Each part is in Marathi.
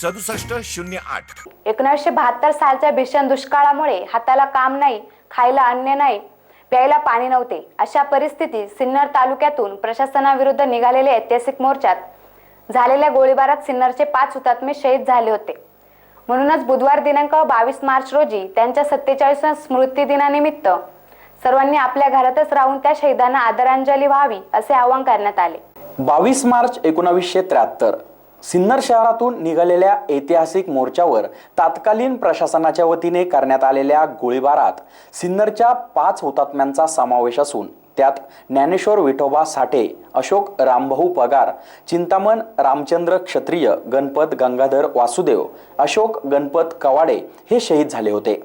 सदुसष्ट शून्य आठ. एकोणीसशे बहात्तर सालच्या भीषण दुष्काळामुळे हाताला काम नाही खायला अन्न नाही प्यायला पाणी नव्हते. अशा परिस्थितीत सिन्नर तालुक्यातून प्रशासनाविरुद्ध निघालेल्या ऐतिहासिक मोर्चात झालेल्या गोळीबारात सिन्नरचे पाच हुतात्मे शहीद झाले होते. म्हणूनच बुधवार दिनांक बावीस मार्च रोजी त्यांच्या सत्तेचाळीसव्या स्मृती दिनानिमित्त सर्वांनी आपल्या घरातच राहून त्या शहीदांना आदरांजली व्हावी असे आवाहन करण्यात आले. बावीस मार्च एकोणावीसशे त्र्याहत्तर. सिन्नर शहरातून निघालेल्या ऐतिहासिक मोर्चावर तात्कालीन प्रशासनाच्या वतीने करण्यात आलेल्या गोळीबारात सिन्नरच्या पाच हुतात्म्यांचा समावेश असून त्यात ज्ञानेश्वर विठोबा साठे अशोक रामभाऊ पगार चिंतामण रामचंद्र क्षत्रिय गणपत गंगाधर वासुदेव अशोक गणपत कवाडे हे शहीद झाले होते.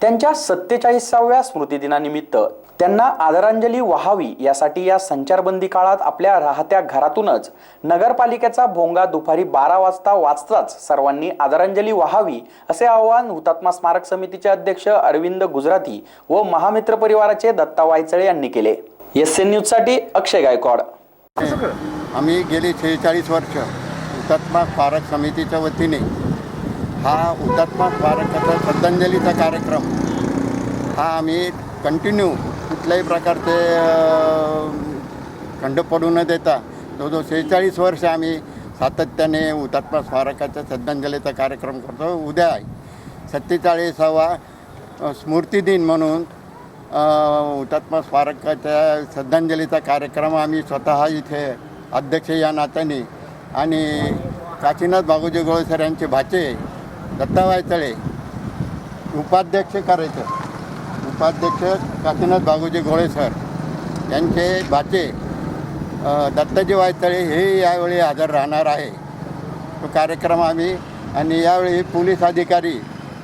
त्यांच्या सत्तेचाळीसाव्या स्मृतिदिनानिमित्त त्यांना आदरांजली व्हावी यासाठी या संचारबंदी काळात आपल्या राहत्या घरातूनच नगरपालिकेचा भोंगा दुपारी बारा वाजता वाचताच सर्वांनी आदरांजली व्हावी असे आवाहन हुतात्मा स्मारक समितीचे अध्यक्ष अरविंद गुजराती व महामित्र परिवाराचे दत्ता वायचळे यांनी केले. एस एन न्यूजसाठी अक्षय गायकवाड. आम्ही गेली शेहेचाळीस वर्ष हुतात्मा स्मारक समितीच्या वतीने हा हुतात्मा स्मारकाचा श्रद्धांजलीचा कार्यक्रम हा आम्ही कंटिन्यू कुठल्याही प्रकारचे खंड पडू न देता जवळजवळ सेहेचाळीस वर्ष आम्ही सातत्याने हुतात्मा स्मारकाच्या श्रद्धांजलीचा कार्यक्रम करतो. उद्या आहे सत्तेचाळीसावा अ, स्मृतिदिन म्हणून हुतात्मा स्मारकाच्या श्रद्धांजलीचा कार्यक्रम आम्ही स्वतः इथे अध्यक्ष या नात्याने आणि काशीनाथ बाबूजी गोळसर यांचे भाचे दत्ता वायतळे उपाध्यक्ष करायचं. उपाध्यक्ष काशीनाथ बागोजी घोळे सर यांचे भाचे दत्ताजी वायतळे हे यावेळी हजर राहणार आहे. तो कार्यक्रम आम्ही आणि यावेळी पोलीस अधिकारी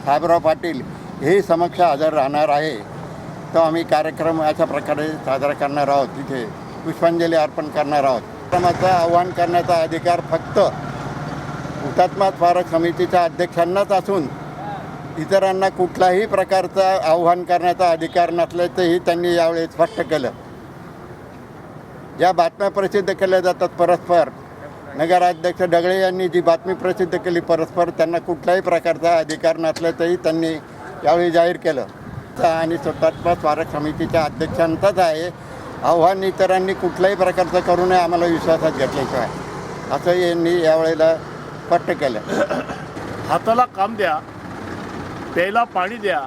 साहेबराव पाटील हे समक्ष हजर राहणार आहे. तो आम्ही कार्यक्रम अशा प्रकारे साजरा करणार आहोत. तिथे पुष्पांजली अर्पण करणार आहोत. कार्यक्रमाचं आव्हान करण्याचा अधिकार फक्त हुतात्मा स्मारक समितीच्या अध्यक्षांनाच असून इतरांना कुठलाही प्रकारचा आव्हान करण्याचा अधिकार नसल्याचंही त्यांनी यावेळी स्पष्ट केलं. ज्या बातम्या प्रसिद्ध केल्या जातात परस्पर. नगराध्यक्ष ढगळे यांनी जी बातमी प्रसिद्ध केली परस्पर त्यांना कुठल्याही प्रकारचा अधिकार नसल्याचंही त्यांनी यावेळी जाहीर केलं. आणि हुतात्मा स्मारक समितीच्या अध्यक्षांचाच आहे. आव्हान इतरांनी कुठल्याही प्रकारचं करू नये आम्हाला विश्वासात घेतल्याशिवाय असं यांनी यावेळेला स्पष्ट केलं. हाताला काम द्या. प्यायला पाणी द्या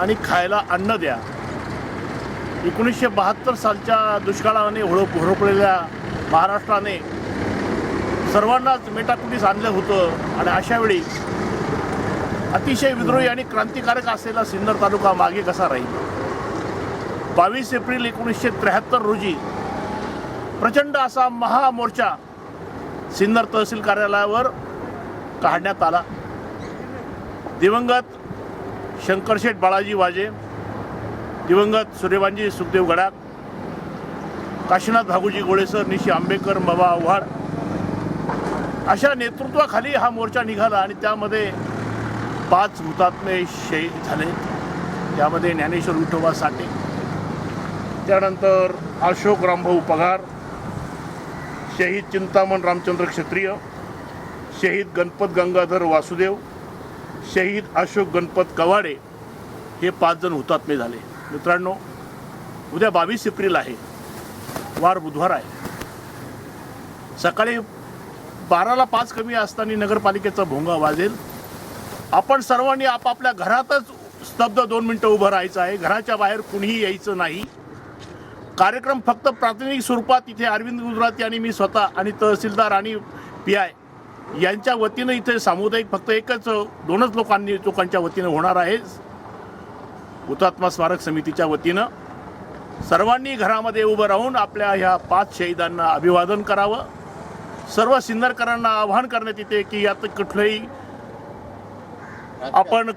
आणि खायला अन्न द्या. एकोणीसशे बहात्तर सालच्या दुष्काळाने होळ होरपलेल्या महाराष्ट्राने सर्वांनाच मेटाकुटीस आणलं होतं आणि अशावेळी अतिशय विद्रोही आणि क्रांतिकारक असलेला सिन्नर तालुका मागे कसा राहील? बावीस एप्रिल एकोणीसशे त्र्याहत्तर रोजी प्रचंड असा महामोर्चा सिन्नर तहसील कार्यालयावर काढण्यात आला. दिवंगत शंकरशेठ बाळाजी वाजे दिवंगत सूर्यवांजी सुखदेव गडाख काशीनाथ भागोजी गोळेसर निशी आंबेकर बाबा आव्हाड अशा नेतृत्वाखाली हा मोर्चा निघाला आणि त्यामध्ये पाच हुतात्मे शहीद झाले. त्यामध्ये ज्ञानेश्वर विठोबा साठे त्यानंतर अशोक रामभाऊ पगार शहीद चिंतामण रामचंद्र क्षत्रिय शहीद गणपत गंगाधर वासुदेव शहीद अशोक गणपत कवाडे हे पाच जण हुतात्मे झाले. मित्रांनो उद्या बावीस एप्रिल आहे. वार बुधवार आहे. सकाळी बाराला पाच कमी असताना नगरपालिकेचा भोंगा वाजेल. आपण सर्वांनी आपापल्या घरातच स्तब्ध दोन मिनटं उभं राहायचं आहे. घराच्या बाहेर कुणीही यायचं नाही. कार्यक्रम फक्त प्रातिनिधिक स्वरूपात इथे अरविंद गुजराती आणि मी स्वतः आणि तहसीलदार आणि पी आय. यांच्या वतीनं इथे सामुदायिक फक्त एकच दोनच लोकांनी लोकांच्या वतीनं होणार आहे. हुतात्मा स्मारक समितीच्या वतीनं सर्वांनी घरामध्ये उभं राहून आपल्या ह्या पाच शहीदांना अभिवादन करावं. सर्व सिन्नरकरांना आवाहन करण्यात येते की यात कुठलंही आपण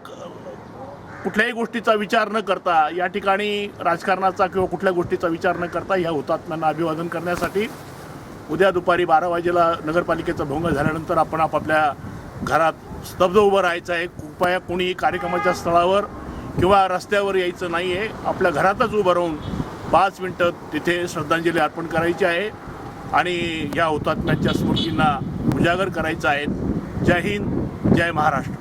कुठल्याही गोष्टीचा विचार न करता या ठिकाणी राजकारणाचा किंवा कुठल्या गोष्टीचा विचार न करता ह्या हुतात्म्यांना अभिवादन करण्यासाठी उद्या दुपारी बारा वाजेला नगरपालिकेचा भोंग झाल्यानंतर आपण आपापल्या घरात स्तब्ध उभं राहायचं आहे. कृपया कोणी कार्यक्रमाच्या स्थळावर किंवा रस्त्यावर यायचं नाही आहे आपल्या घरातच उभं राहून पाच मिनटं तिथे श्रद्धांजली अर्पण करायची आहे आणि या हुतात्म्यांच्या स्मृतींना उजागर करायचं आहे. जय हिंद जय महाराष्ट्र.